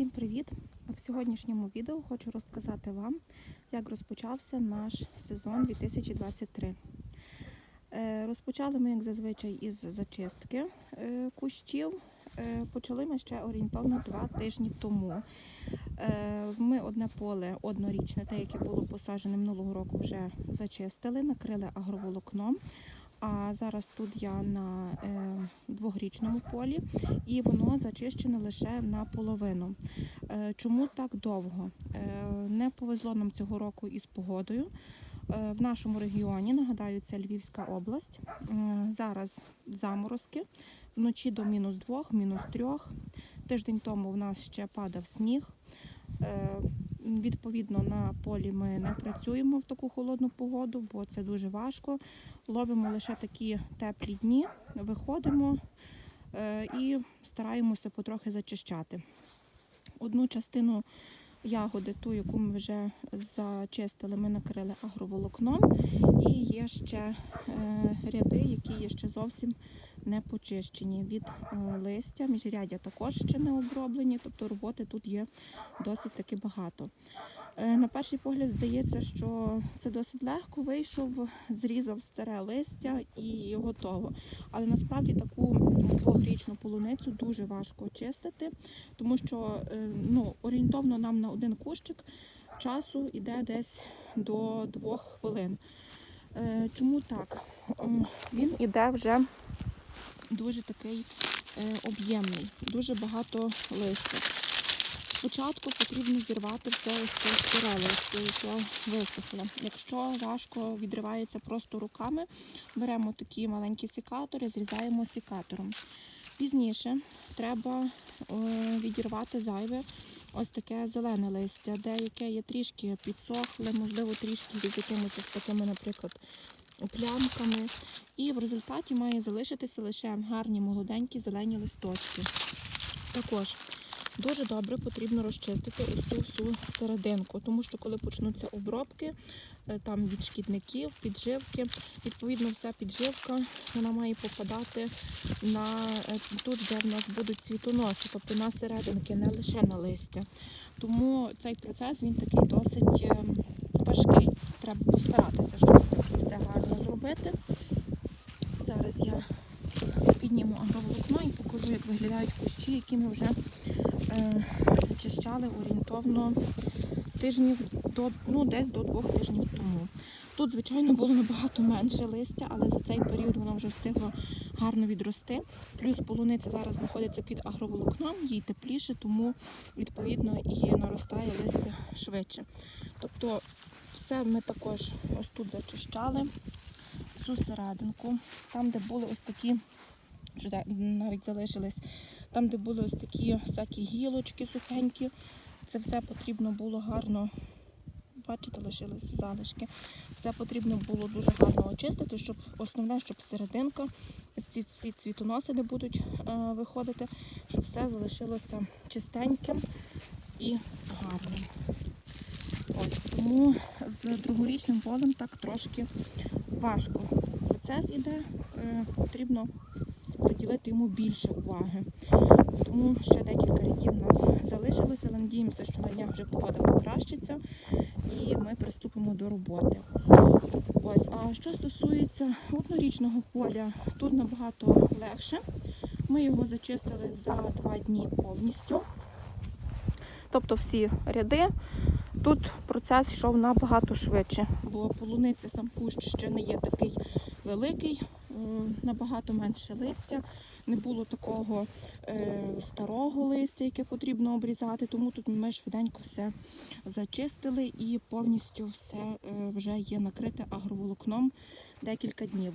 Всім привіт! В сьогоднішньому відео хочу розказати вам, як розпочався наш сезон 2023. Е, Розпочали ми, як зазвичай, із зачистки е, кущів. Е, Почали ми ще орієнтовно два тижні тому. Ми одне поле однорічне, те, яке було посаджене минулого року, вже зачистили, накрили агроволокном. А зараз тут я на е, двохрічному полі і воно зачищене лише наполовину. Е, Чому так довго? Е, Не повезло нам цього року із погодою. Е, В нашому регіоні, нагадаю, це Львівська область. Е, Зараз заморозки, вночі до мінус двох, мінус трьох. Тиждень тому в нас ще падав сніг. Е, Відповідно, на полі ми не працюємо в таку холодну погоду, бо це дуже важко. Ловимо лише такі теплі дні, виходимо е, і стараємося потрохи зачищати. Одну частину ягоди, ту, яку ми вже зачистили, ми накрили агроволокном. І є ще е, ряди, які є ще зовсім не почищені від е, листя. Міжряддя також ще не оброблені, тобто роботи тут є досить таки багато. Е, На перший погляд здається, що це досить легко вийшов, зрізав старе листя і готово. Але насправді таку двохрічну полуницю дуже важко очистити, тому що е, ну, орієнтовно нам на один кущик часу йде десь до двох хвилин. Чому так? Він іде вже дуже такий е, об'ємний, дуже багато листя. Спочатку потрібно зірвати все ось це листя, яке висохло. Якщо важко відривається просто руками, беремо такі маленькі секатори, зрізаємо секатором. Пізніше треба е, відірвати зайве ось таке зелене листя, деяке є трішки підсохле, можливо, трішки з якимись такими, наприклад, плямками. І в результаті має залишитися лише гарні молоденькі зелені листочки. Також дуже добре потрібно розчистити ось цю всю серединку, тому що коли почнуться обробки е, там від шкідників, підживки, відповідно, вся підживка вона має попадати на е, тут, де в нас будуть цвітоноси, тобто на серединки, не лише на листя. Тому цей процес він такий досить е, важкий. Треба постаратися, щоб гарно зробити. Зараз я підніму агроволокно і покажу, як виглядають кущі, які ми вже е, зачищали орієнтовно тижнів до ну, десь до двох тижнів тому. Тут, звичайно, було набагато менше листя, але за цей період воно вже встигло гарно відрости. Плюс полуниця зараз знаходиться під агроволокном, їй тепліше, тому відповідно і наростає листя швидше. Тобто все ми також ось тут зачищали, всю серединку, там, де були ось такі, вже навіть залишились, там, де були ось такі всякі гілочки сухенькі, це все потрібно було гарно. Бачите, лишилися залишки. Все потрібно було дуже гарно очистити, щоб основне, щоб серединка, ці всі цвітоноси не будуть е, виходити, щоб все залишилося чистеньким і гарним. Ось тому з другорічним полем так трошки важко. Процес іде, е, потрібно приділити йому більше уваги. Тому ще декілька рядів у нас залишилося, але надіємося, що на днях вже погода покращиться і ми приступимо до роботи. Ось, а що стосується однорічного поля, тут набагато легше. Ми його зачистили за два дні повністю. Тобто всі ряди. Тут процес йшов набагато швидше, бо полуниця сам кущ ще не є такий великий, набагато менше листя. Не було такого е, старого листя, яке потрібно обрізати, тому тут ми швиденько все зачистили і повністю все е, вже є накрите агроволокном декілька днів.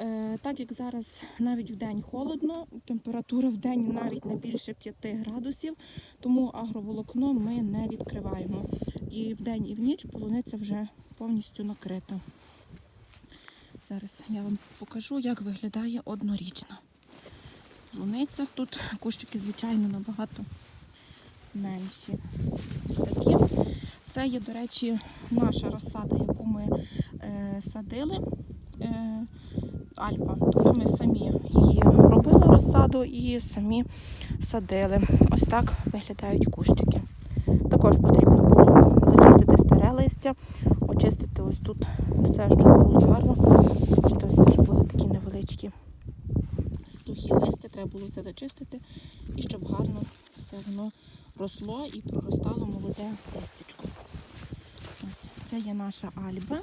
Е, Так як зараз навіть в день холодно, температура в день навіть не більше 5 градусів, тому агроволокно ми не відкриваємо. І вдень, і в ніч полуниця вже повністю накрита. Зараз я вам покажу, як виглядає однорічна полуниця. Тут кущики, звичайно, набагато менші. Ось такі. Це є, до речі, наша розсада, яку ми е, садили. Е, Альпа. Тобто ми самі її робили розсаду і самі садили. Ось так виглядають кущики. Також потрібно було зачистити старе листя, очистити ось тут все, щоб було гарно. Ось теж були такі невеличкі сухі листя, треба було це зачистити, і щоб гарно все воно росло і проростало молоде листячко. Ось це є наша альба.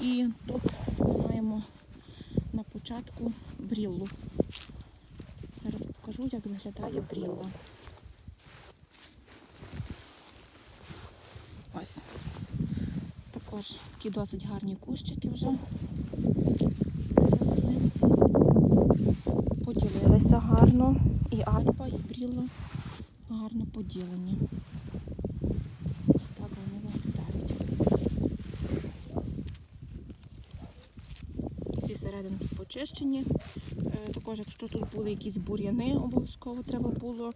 І тут маємо на бріллу. Зараз покажу, як виглядає брілла. Ось. Також такі досить гарні кущики вже виросли. Поділилися гарно. І альба, і брілла гарно поділені. Ось так вони виглядають. Всі серединки. Е, Також, якщо тут були якісь бур'яни, обов'язково треба було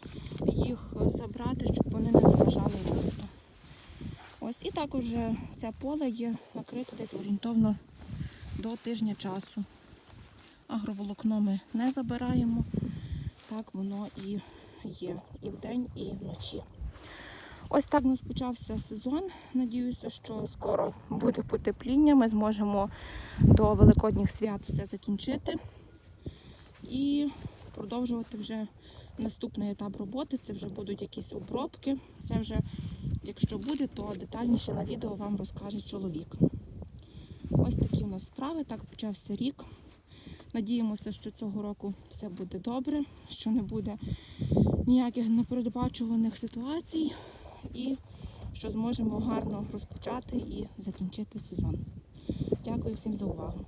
їх е, забрати, щоб вони не заважали росту. Ось і також це поле є накрите десь орієнтовно до тижня часу. Агроволокно ми не забираємо. Так воно і є і вдень, і вночі. Ось так у нас почався сезон. Надіюся, що скоро буде потепління. Ми зможемо до Великодніх свят все закінчити і продовжувати вже наступний етап роботи. Це вже будуть якісь обробки. Це вже, якщо буде, то детальніше на відео вам розкаже чоловік. Ось такі у нас справи. Так почався рік. Надіємося, що цього року все буде добре, що не буде ніяких непередбачуваних ситуацій і що зможемо гарно розпочати і закінчити сезон. Дякую всім за увагу.